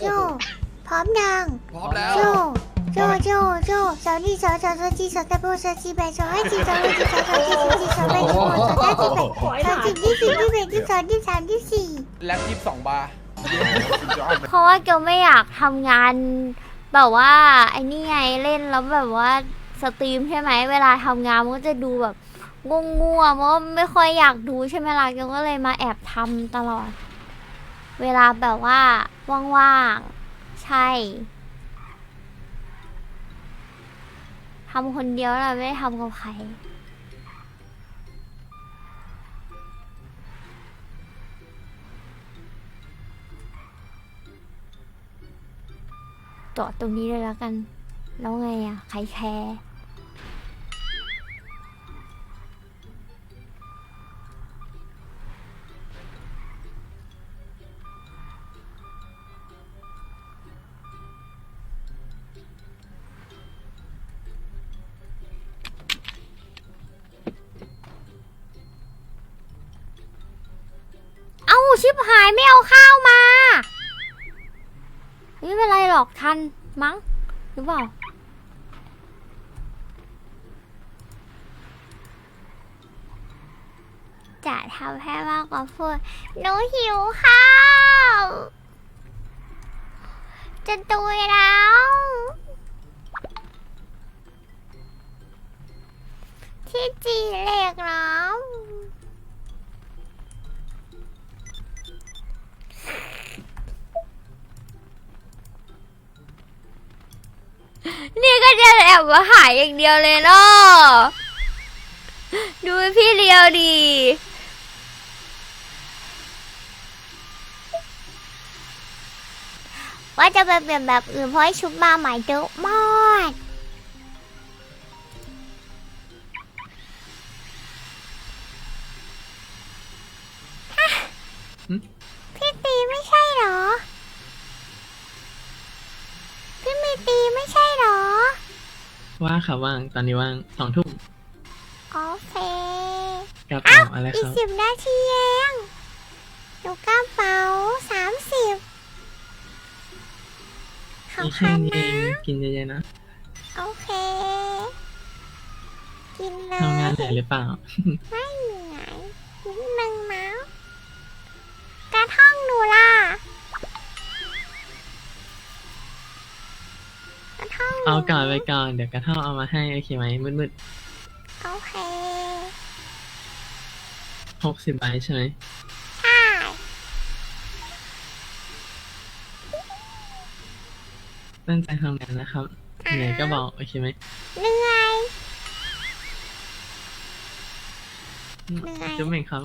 โจ พร้อมยังพร้อมแล้ว โจ โจ โจ โจสาวนี่สาวสาวสาวจีสาวตะโบสาวจีแบสาวไอจีสาวไอจีสาวสาวจีสาวจีสาวแบสาวสาวจีแบสาวจีที่สี่ที่แปดที่สองที่สามที่สี่แล็บยี่สิบสองบาร์เพราะว่าเกียวไม่อยากทำงานแบบว่าไอ้นี่ไงเล่นแล้วแบบว่าสตรีมใช่ไหมเวลาทำงานมันก็จะดูแบบง่วงๆเพราะว่าไม่ค่อยอยากดูใช่ไหมล่ะเกียวก็เลยมาแอบทำตลอด เวลาแบบว่า ว่างๆ ใช่ทำคนเดียวนะไม่ได้ทำกับใคร จอดตรงนี้เลยแล้วกัน แล้วไงอะ ใครแคร์ หายไม่เอาข้าวมา ไม่เป็นไรหรอกทันมั้ง หรือเปล่า จะทำให้มากกว่าพูดหนูหิวข้าว จะตุยแล้วที่จีเหล็กแล้ว นี่ก็จะแอบมาหายอย่างเดียวเลยเนาะดูพี่เลียวดี ว่าจะไปเปลี่ยนแบบอื่นเพราะให้ชุดมาใหม่เยอะมากฮะ หึ พี่ตีไม่ใช่เหรอ พี่มีตีไม่ใช่เหรอ ว่างครับว่างตอนนี้ว่างสองทุ่มโอเคกระเป๋าอะไรอีคกรับสิบนาทีเองดูกระเป๋าสามสิบขอบอีกคุแค่ณนี้เอนะ งกินเยอะๆนะโอเค กินเลยทำงานเหนื่อยหรือเปล่า ไม่เหนื่อยนิ ก่อนไปก่อน เดี๋ยวกระเท่าเอามาให้โอเคไหมมืดโอเคๆหกสิบใบใช่ไหมใช่ตั้งใจทำงานนะครับเหนื่อยก็บอกโอเคไหมเหนื่อยเหนื่อยจุ๊บเหม่งครับ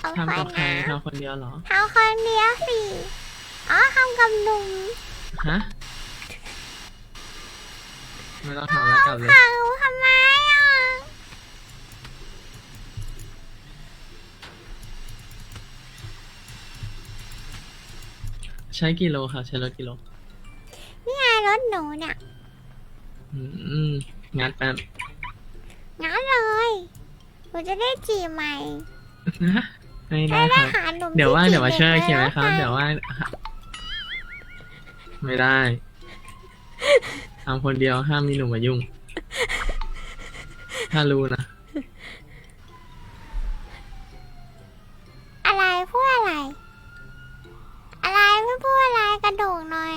เอาทำกับใครนะทำคนเดียวเหรอทำคนเดียวสิ อ๋อทำกับหนุ่มฮะไม่ต้องทำแล้วกลับเลยเขาทำไมอะใช้กิโลครับใช้รถกิโลนี่ไงรถหนูเนี่ยอืมงัดแป๊บงั้นเลยหนูจะได้จีบใหม่นะไม่ได้ได้คได้รับ หาหนุ่มเดี๋ยวว่าที่เดี๋ยวมาช่วยจีโอบเคไหมด็กครับแล้วกันเดี๋ยวว่า ไม่ได้ทำคนเดียวห้ามมีหนุ่มมายุ่ง ถ้ารู้นะ อะไรพูดอะไร อะไรไม่พูดอะไรกระโดดหน่อย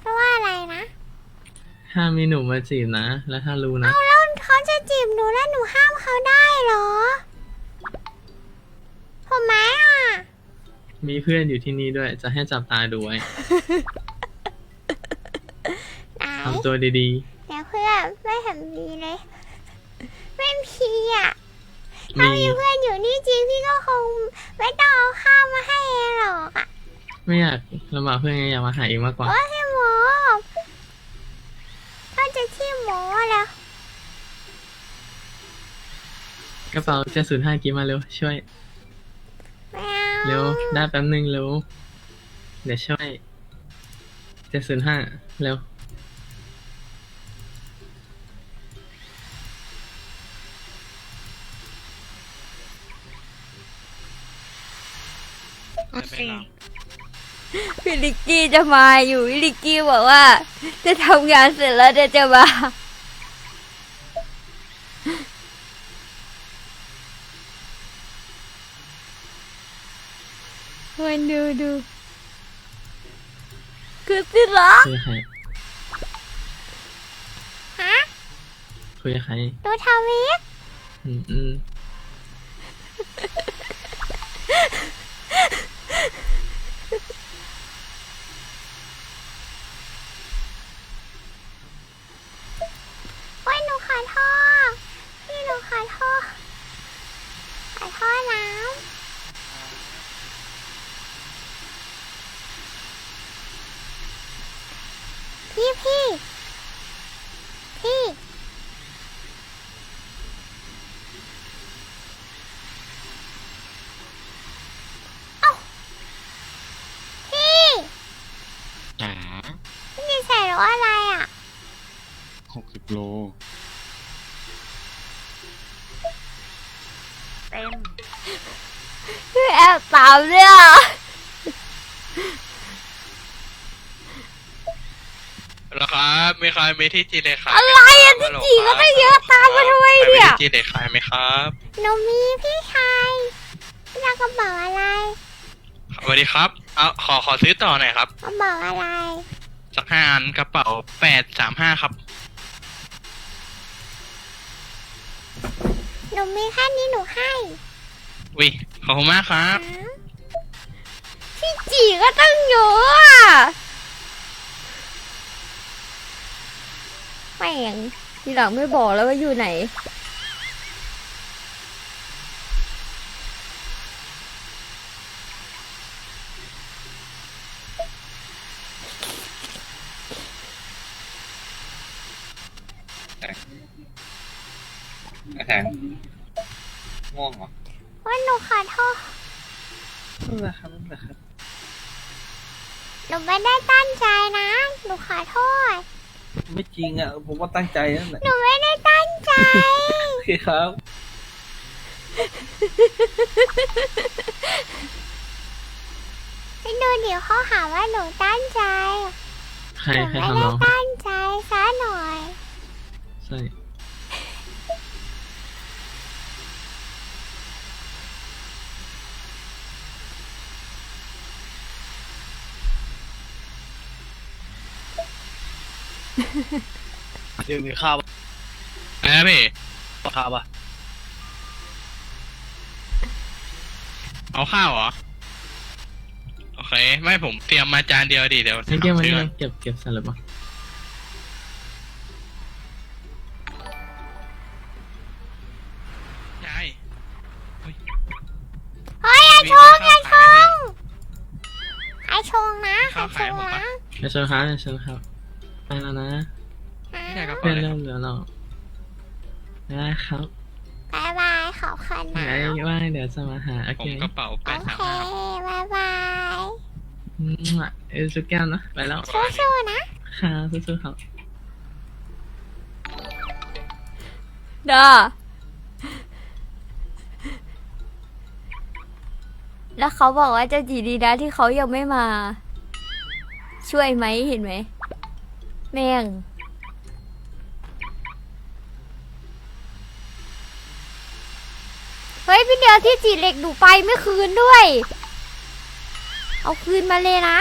เพราะว่าอะไรนะห้ามมีหนุ่มมาจีบนะ แล้วถ้ารู้นะ เอาแล้วเขาจะจีบหนูแล้วหนูห้ามเขาได้เหรอผมไหมอะ มีเพื่อนอยู่ที่นี่ด้วย จะให้จับตาดูไว้ไหนทำตัวดีเดี๋ยวเพื่อนไม่เห็นมีเลย ไม่มีอะๆถ้ามีมีเพื่อนอยู่นี่จริงพี่ก็คงไม่ต้องเอาข้าวมาให้เองหรอกอะไม่อยากลำบากเพื่อนไงอยากมาหาเองมากกว่าว่าพี่หมอก็จะที่หมอแล้ว กระเป๋าเจ็ดศูนย์ห้ากิฟมาเร็วช่วยไม่ เอาเร็วได้แป๊บนึงเร็ว เดี๋ยวช่วยเจ็ดศูนย์ห้าเร็ว โอเคพี่ลิกกี้จะมาอยู่พี่ลิกกี้บอกว่า จะทำงานเสร็จแล้วเดี๋ยวจะมา นดูดูคือสิรักคุยกับใครฮะคุยกับใครดูทวิตอืมอืมโอ้ยหนูขอโทษพี่หนูขอโทษขอโทษน้ำพี่พี่พี่เอ้าพี่ จ๋า พี่ใส่รถอะไรอะ หกสิบโลพี่แอบตามเนี่ยแล้วครับมีใครมีที่จีเลยขายอะไรอะที่จีก็ไม่เยอะตามมาทำไมเนี่ยใครมีที่จีเลยขายไหมครับหนูมีพี่ชายพี่ชายกระเป๋าอะไรสวัสดีครับเอาขอขอซื้อต่อหน่อยครับกระเป๋าอะไรสักห้าอันกระเป๋าแปดสามห้าครับ หนูมีแค่นี้หนูให้วิขอบคุณมากครับนะพี่จีก็ตั้งเยอะอะแม่งทีหลังไม่บอกแล้วว่าอยู่ไหน แทงง่วงเหรอว่าหนูขอโทษนั่นแหละครับนั่นแหละครับหนูไม่ได้ตั้งใจนะ หนูขอโทษ ไม่จริงอะ ผมว่าตั้งใจนั่นแหละหนูไม่ได้ตั้งใจ โอเคครับ ไม่ดูเดี๋ยวเขาหาว่าหนูตั้งใจ ใครหนูใครไม่ทำได้น้องตั้งใจซะหน่อย ใช่ เดี๋ยวมีข้าวอะไรนะพี่ข้าวปะเอาข้าวเหรอ โอเค ไม่ผมเตรียมมาจานเดียวดิเดี๋ยวไอ้เก็บมันซื้อยัก่องนเก็บเก็บสลับมาใช่เฮ้ยไอชงไอชงไอชงนะไอชงนะเดี๋ยวเชิญครับเดี๋ยวเชิญครับ ไปแล้วนะพี่ชายกระเพื่เป๋าอนเลยเริ่มเหลือเราได้ครับบายบายขอบคุณไหนนะว่างเดี๋ยวจะมาหา โอผเคมกระเป๋าแปโอดสามเคห้าครับบายบายอืมอะเออสุดแก้วนะไปแล้วสู้ๆนะค่ะสู้ๆครับด้าแล้วเขาบอกว่าเจ้าจีดีนะที่เขายังไม่มา ช่วยไหมเห็นไหม แม่งเฮ้ยพี่เดียวที่จีเหล็กหนูไปไม่คืนด้วย เอาคืนมาเลยนะ